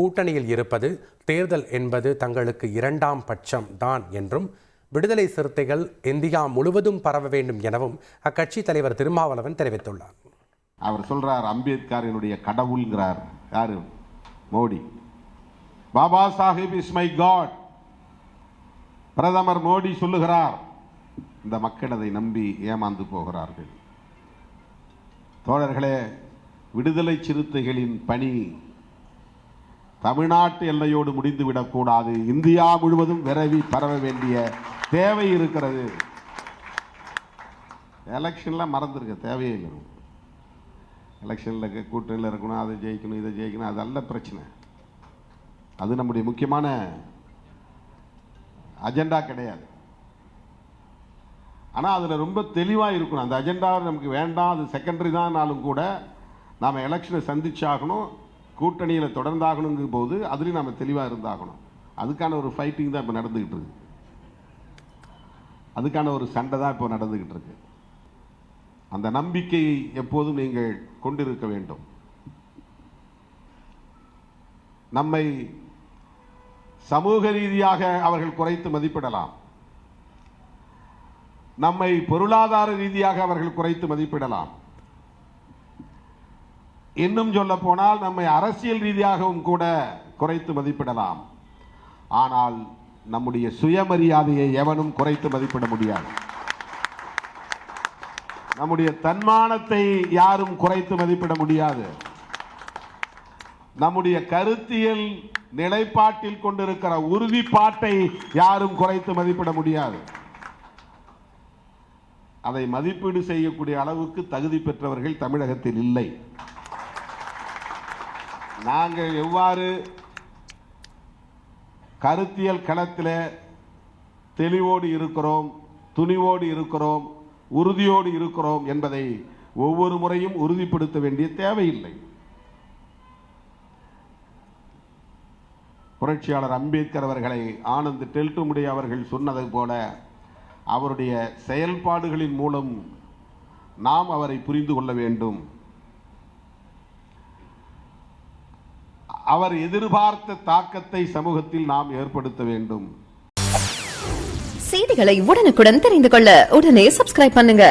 கூட்டணியில் இருப்பது தேர்தல் என்பது தங்களுக்கு இரண்டாம் பட்சம் தான் என்றும் விடுதலை சிறுத்தைகள் இந்தியா முழுவதும் பரவ வேண்டும் எனவும் அக்கட்சி தலைவர் திருமாவளவன் தெரிவித்துள்ளார். அவர் சொல்றார் அம்பேத்கரினுடைய கடவுள்ங்கிறார். யாரு? Modi. Baba Sahib is my God. பிரதமர் மோடி சொல்லுகிறார். இந்த மக்கள் அதை நம்பி ஏமாந்து போகிறார்கள். தோழர்களே விடுதலை சிறுத்தைகளின் பணி தமிழ்நாட்டு எல்லையோடு முடிந்துவிடக்கூடாது இந்தியா முழுவதும் விரவி பரவ வேண்டிய தேவை இருக்கிறது. எலெக்ஷன்லாம் மறந்துருக்க தேவையே இல்லை எலெக்ஷனில் கூட்டணியில் இருக்கணும் அதை ஜெயிக்கணும் இதை ஜெயிக்கணும் அது அல்ல பிரச்சனை. அது நம்முடைய முக்கியமான அஜெண்டா கிடையாது. ஆனால் அதில் ரொம்ப தெளிவாக இருக்கணும். அந்த அஜெண்டா நமக்கு வேண்டாம் அது செகண்டரி தான்னாலும் கூட நாம் எலெக்ஷனை சந்திச்சாகணும். கூட்டணியில் தொடர்ந்தாகணுங்கும் போது அதுலேயும் நம்ம தெளிவாக இருந்தாகணும். அதுக்கான ஒரு ஃபைட்டிங் தான் இப்போ நடந்துக்கிட்டு இருக்கு. அதுக்கான ஒரு சண்டை தான் இப்போ நடந்துக்கிட்டு இருக்கு. அந்த நம்பிக்கையை எப்போதும் நீங்கள் கொண்டிருக்க வேண்டும். நம்மை சமூக ரீதியாக அவர்கள் குறைத்து மதிப்பிடலாம். நம்மை பொருளாதார ரீதியாக அவர்கள் குறைத்து மதிப்பிடலாம். இன்னும் சொல்ல போனால் நம்மை அரசியல் ரீதியாகவும் கூட குறைத்து மதிப்பிடலாம். ஆனால் நம்முடைய சுயமரியாதையை எவனும் குறைத்து மதிப்பிட முடியாது. நம்முடைய தன்மானத்தை யாரும் குறைத்து மதிப்பிட முடியாது. நம்முடைய கருத்தியல் நிலைப்பாட்டில் கொண்டிருக்கிற உறுதிப்பாட்டை யாரும் குறைத்து மதிப்பிட முடியாது. அதை மதிப்பீடு செய்யக்கூடிய அளவுக்கு தகுதி பெற்றவர்கள் தமிழகத்தில் இல்லை. நாங்கள் எவ்வாறு கருத்தியல் களத்தில் தெளிவோடு இருக்கிறோம் துணிவோடு இருக்கிறோம் உறுதியோடு இருக்கிறோம் என்பதை ஒவ்வொரு முறையும் உறுதிப்படுத்த வேண்டிய தேவையில்லை. புரட்சியாளர் அம்பேத்கர் அவர்களை ஆனந்த் டெல்டுமுடி அவர்கள் சொன்னது போல அவருடைய செயல்பாடுகளின் மூலம் நாம் அவரை புரிந்து கொள்ள வேண்டும். அவர் எதிர்பார்த்த தாக்கத்தை சமூகத்தில் நாம் ஏற்படுத்த வேண்டும். செய்திகளை உடனுக்குடன் தெரிந்து கொள்ள உடனே சப்ஸ்கிரைப் பண்ணுங்க.